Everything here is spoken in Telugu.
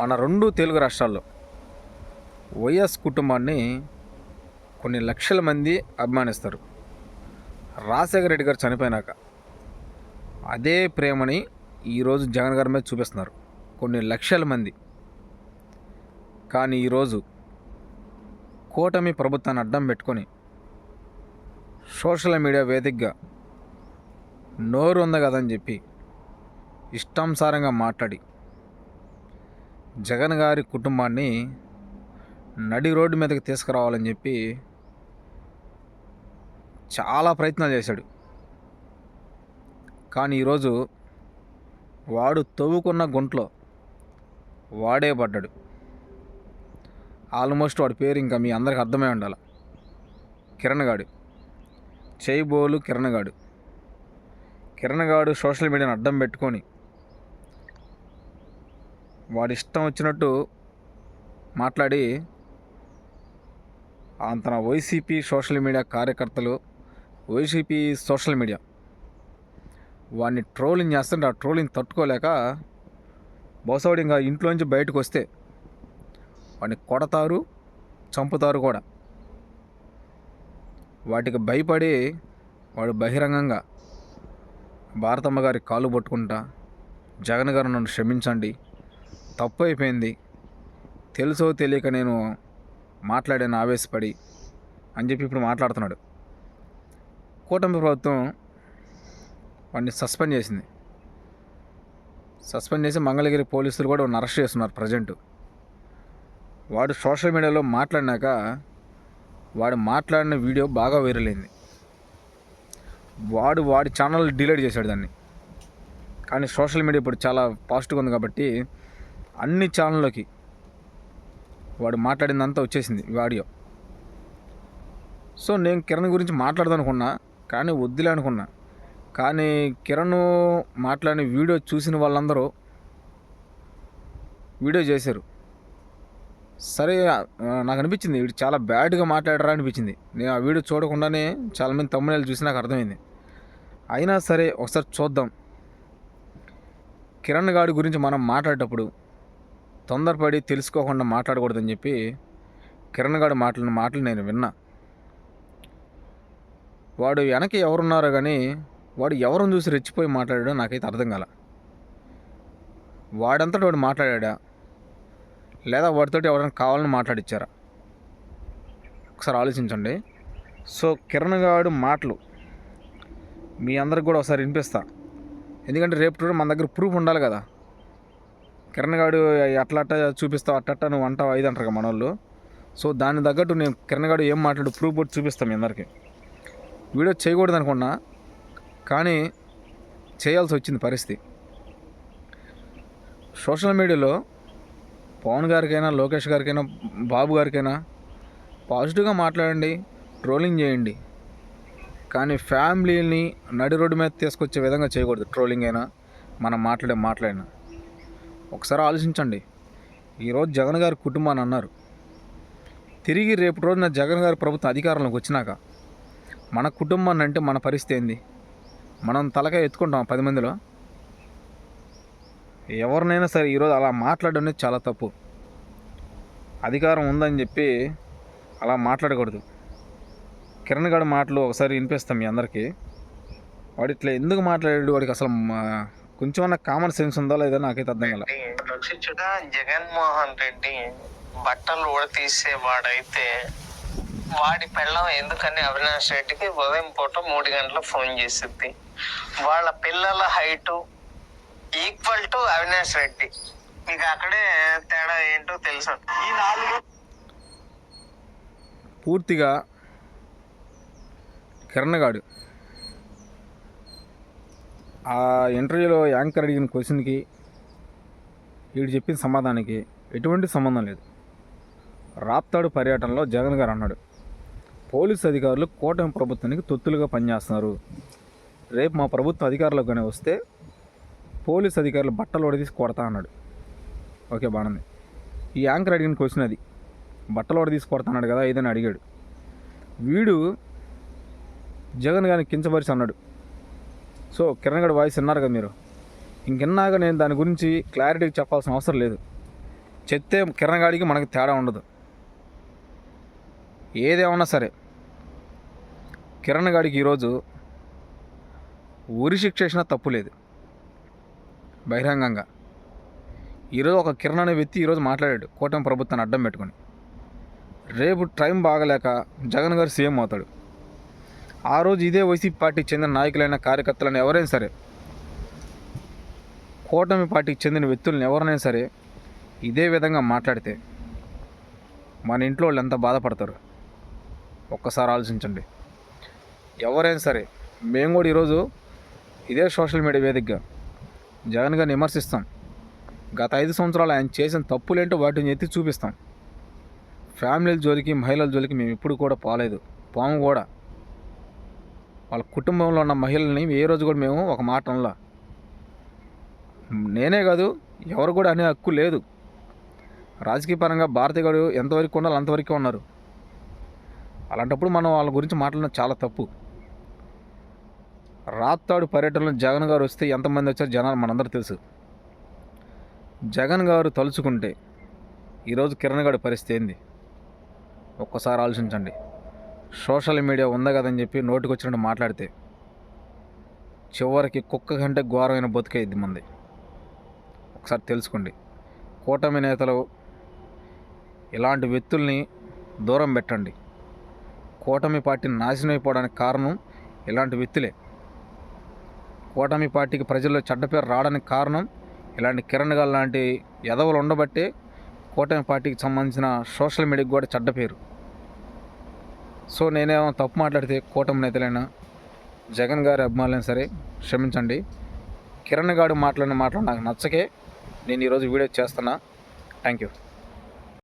మన రెండు తెలుగు రాష్ట్రాల్లో వైఎస్ కుటుంబాన్ని కొన్ని లక్షల మంది అభిమానిస్తారు. రాజశేఖర రెడ్డి గారు చనిపోయినాక అదే ప్రేమని ఈరోజు జగన్ గారి మీద చూపిస్తున్నారు. కొన్ని లక్షల మంది. కానీ ఈరోజు కూటమి ప్రభుత్వాన్ని అడ్డం పెట్టుకొని సోషల్ మీడియా వేదికగా నోరు ఉంది కదని చెప్పి ఇష్టానుసారంగా మాట్లాడి జగన్ గారి కుటుంబాన్ని నడి రోడ్డు మీదకి తీసుకురావాలని చెప్పి చాలా ప్రయత్నాలు చేశాడు. కానీ ఈరోజు వాడు తవ్వుకున్న గుంట్లో వాడే పడ్డాడు. ఆల్మోస్ట్ వాడి పేరు ఇంకా మీ అందరికి అర్థమై ఉండాలి. కిరణ్ గాడు. చేయిబోలు కిరణ్ గాడు. కిరణ్ గాడు సోషల్ మీడియాను అడ్డం పెట్టుకొని వాడి ఇష్టం వచ్చినట్టు మాట్లాడి అంతన వైసీపీ సోషల్ మీడియా కార్యకర్తలు వైసీపీ సోషల్ మీడియా వాడిని ట్రోలింగ్ చేస్తుంటే ఆ ట్రోలింగ్ తట్టుకోలేక బహుశా వాడు ఇంకా ఇంట్లోంచి బయటకు వస్తే వాడిని కొడతారు చంపుతారు కూడా. వాటికి భయపడి వాడు బహిరంగంగా భారతమ్మ గారి కాలు పట్టుకుంటా జగన్ గారు నన్ను క్షమించండి తప్పు అయిపోయింది తెలుసో తెలియక నేను మాట్లాడాను ఆవేశపడి అని చెప్పి ఇప్పుడు మాట్లాడుతున్నాడు. కూటమి ప్రభుత్వం వాడిని సస్పెండ్ చేసింది. సస్పెండ్ చేసి మంగళగిరి పోలీసులు కూడా వాడిని అరెస్ట్ చేస్తున్నారు ప్రజెంట్. వాడు సోషల్ మీడియాలో మాట్లాడినాక వాడు మాట్లాడిన వీడియో బాగా వైరల్ అయింది. వాడు వాడి ఛానల్ డిలీట్ చేశాడు దాన్ని. కానీ సోషల్ మీడియా ఇప్పుడు చాలా పాజిటివ్ ఉంది కాబట్టి అన్ని ఛానల్లోకి వాడు మాట్లాడిందంతా వచ్చేసింది ఈ ఆడియో. సో నేను కిరణ్ గురించి మాట్లాడదనుకున్నా కానీ వద్దులే అనుకున్నా. కానీ కిరణ్ మాట్లాడిన వీడియో చూసిన వాళ్ళందరూ వీడియో చేశారు. సరే నాకు అనిపించింది వీడు చాలా బ్యాడ్గా మాట్లాడరా అనిపించింది. నేను ఆ వీడియో చూడకుండానే చాలామంది తమ్ముళ్ళు చూసి నాకు అర్థమైంది. అయినా సరే ఒకసారి చూద్దాం. కిరణ్ గాడి గురించి మనం మాట్లాడేటప్పుడు తొందరపడి తెలుసుకోకుండా మాట్లాడకూడదని చెప్పి కిరణ్ గారు మాట్లాడిన మాటలు నేను విన్నా. వాడు వెనక ఎవరున్నారో కానీ వాడు ఎవరిని చూసి రెచ్చిపోయి మాట్లాడాడో నాకైతే అర్థం కాల. వాడంతటి వాడు మాట్లాడా? లేదా వాడితోటి ఎవరైనా కావాలని మాట్లాడిచ్చారా? ఒకసారి ఆలోచించండి. సో కిరణ్ గారు మాటలు మీ అందరికి కూడా ఒకసారి వినిపిస్తా. ఎందుకంటే రేపు మన దగ్గర ప్రూఫ్ ఉండాలి కదా. కిరణ్ గాడు అట్లా అట్ట చూపిస్తావు అట్ట నువ్వు అంటావు ఐదు అంటారు కదా మన వాళ్ళు సో దాని తగ్గట్టు నేను కిరణ్ గాడు ఏం మాట్లాడు ప్రూఫ్ కూడా చూపిస్తాం మీ అందరికీ. వీడియో చేయకూడదు అనుకున్నా కానీ చేయాల్సి వచ్చింది పరిస్థితి. సోషల్ మీడియాలో పవన్ గారికైనా లోకేష్ గారికైనా బాబు గారికైనా పాజిటివ్గా మాట్లాడండి ట్రోలింగ్ చేయండి. కానీ ఫ్యామిలీని నడి రోడ్డు మీద తీసుకొచ్చే విధంగా చేయకూడదు ట్రోలింగ్ అయినా మనం మాట్లాడే మాట్లాడినా ఒకసారి ఆలోచించండి. ఈరోజు జగన్ గారి కుటుంబాన్ని అన్నారు. తిరిగి రేపు రోజున జగన్ గారి ప్రభుత్వం అధికారంలోకి వచ్చినాక మన కుటుంబాన్ని అంటే మన పరిస్థితి ఏంది? మనం తలకాయ ఎత్తుకుంటాం పది మందిలో? ఎవరినైనా సరే ఈరోజు అలా మాట్లాడడం అనేది చాలా తప్పు. అధికారం ఉందని చెప్పి అలా మాట్లాడకూడదు. కిరణ్ గారి మాటలు ఒకసారి వినిపిస్తాం మీ అందరికీ. వాడు ఇట్లా ఎందుకు మాట్లాడాడు? వాడికి అసలు మా- కొంచెం అన్న కామన్ సెన్స్ ఉందా లేదా నాకైతే అర్థం కాల. రక్షించుట జగన్మోహన్ రెడ్డి బట్టలు ఊడతీసేవాడైతే వాడి పెళ్ళం ఎందుకని అవినాష్ రెడ్డికి ఉదయం పూట మూడు గంటల ఫోన్ చేసింది. వాళ్ళ పిల్లల height equal to Avinash Reddy. మీకు అక్కడే తేడా ఏంటో తెలుసు? ఈ నాలుగు పూర్తిగా కిరణ్ గాడు. ఆ ఇంటర్వ్యూలో యాంకర్ అడిగిన క్వశ్చన్కి వీడు చెప్పిన సమాధానానికి ఎటువంటి సంబంధం లేదు. రాప్తాడు పర్యటనలో జగన్ గారు అన్నాడు పోలీసు అధికారులు కూటమి ప్రభుత్వానికి తొత్తులుగా పనిచేస్తున్నారు. రేపు మా ప్రభుత్వం అధికారంలోకి వస్తే పోలీసు అధికారులు బట్టలు ఒడదీసి కొడతా అన్నాడు. ఓకే బాగుంది. ఈ యాంకర్ అడిగిన క్వశ్చన్ అది. బట్టలు ఒడదీసి తీసుకొడతా అన్నాడు కదా ఏదైనా అడిగాడు. వీడు జగన్ గారిని కించపరిచి అన్నాడు సో కిరణ్ గడ్ వాయిస్ విన్నారు కదా మీరు. ఇంకెన్నాక నేను దాని గురించి క్లారిటీగా చెప్పాల్సిన అవసరం లేదు. చెప్తే కిరణ్ గాడికి మనకి తేడా ఉండదు. ఏదేమన్నా సరే కిరణ్ గాడికి ఈరోజు ఉరి శిక్ష వేసినా తప్పు లేదు. బహిరంగంగా. ఈరోజు ఒక కిరణ్ అనే వ్యక్తి ఈరోజు మాట్లాడాడు కూటమి ప్రభుత్వాన్ని అడ్డం పెట్టుకొని. రేపు టైం బాగలేక జగన్ గారు సీఎం అవుతాడు. ఆ రోజు ఇదే వైసీపీ పార్టీకి చెందిన నాయకులైన కార్యకర్తలను ఎవరైనా సరే కూటమి పార్టీకి చెందిన వ్యక్తులను ఎవరైనా సరే ఇదే విధంగా మాట్లాడితే మన ఇంట్లో వాళ్ళు ఎంత బాధపడతారు? ఒక్కసారి ఆలోచించండి. ఎవరైనా సరే మేము కూడా ఈరోజు ఇదే సోషల్ మీడియా వేదికగా జగన్ గారిని విమర్శిస్తాం. గత ఐదు సంవత్సరాలు ఆయన చేసిన తప్పులేంటో వాటిని ఎత్తి చూపిస్తాం. ఫ్యామిలీల జోలికి మహిళల జోలికి మేము ఇప్పుడు కూడా పోలేదు. పాము కూడా వాళ్ళ కుటుంబంలో ఉన్న మహిళల్ని ఏ రోజు కూడా మేము ఒక మాట అనలా. నేనే కాదు ఎవరు కూడా అనే హక్కు లేదు. రాజకీయ పరంగా భారతీయుడు ఎంతవరకు ఉండాలి అంతవరకే ఉన్నారు. అలాంటప్పుడు మనం వాళ్ళ గురించి మాట్లాడడం చాలా తప్పు. రాత్తాడు పర్యటనలో జగన్ గారు వస్తే ఎంతమంది వచ్చారు జనాలు మనందరూ తెలుసు. జగన్ గారు తలుచుకుంటే ఈరోజు కిరణ్ గారి పరిస్థితి ఏంది? ఒక్కసారి ఆలోచించండి. సోషల్ మీడియా ఉందా కదని చెప్పి నోటికి వచ్చినట్టు మాట్లాడితే చివరికి కుక్క కంటే ఘోరమైన బతుకైద్ది మంది. ఒకసారి తెలుసుకోండి. కూటమి నేతలు ఇలాంటి వ్యక్తుల్ని దూరం పెట్టండి. కూటమి పార్టీ నాశనం అయిపోవడానికి కారణం ఇలాంటి వ్యక్తులే. కూటమి పార్టీకి ప్రజల్లో చెడ్డ పేరు రావడానికి కారణం ఇలాంటి కిరణ్ గారు లాంటి ఎదవలు ఉండబట్టే కూటమి పార్టీకి సంబంధించిన సోషల్ మీడియాకి కూడా చెడ్డ పేరు. సో నేనేమో తప్పు మాట్లాడితే కూటమి నేతలైనా జగన్ గారి అభిమానులైనా సరే క్షమించండి. కిరణ్ గారు మాట్లాడిన మాటలు నాకు నచ్చకే నేను ఈరోజు వీడియో చేస్తున్నా. Thank you.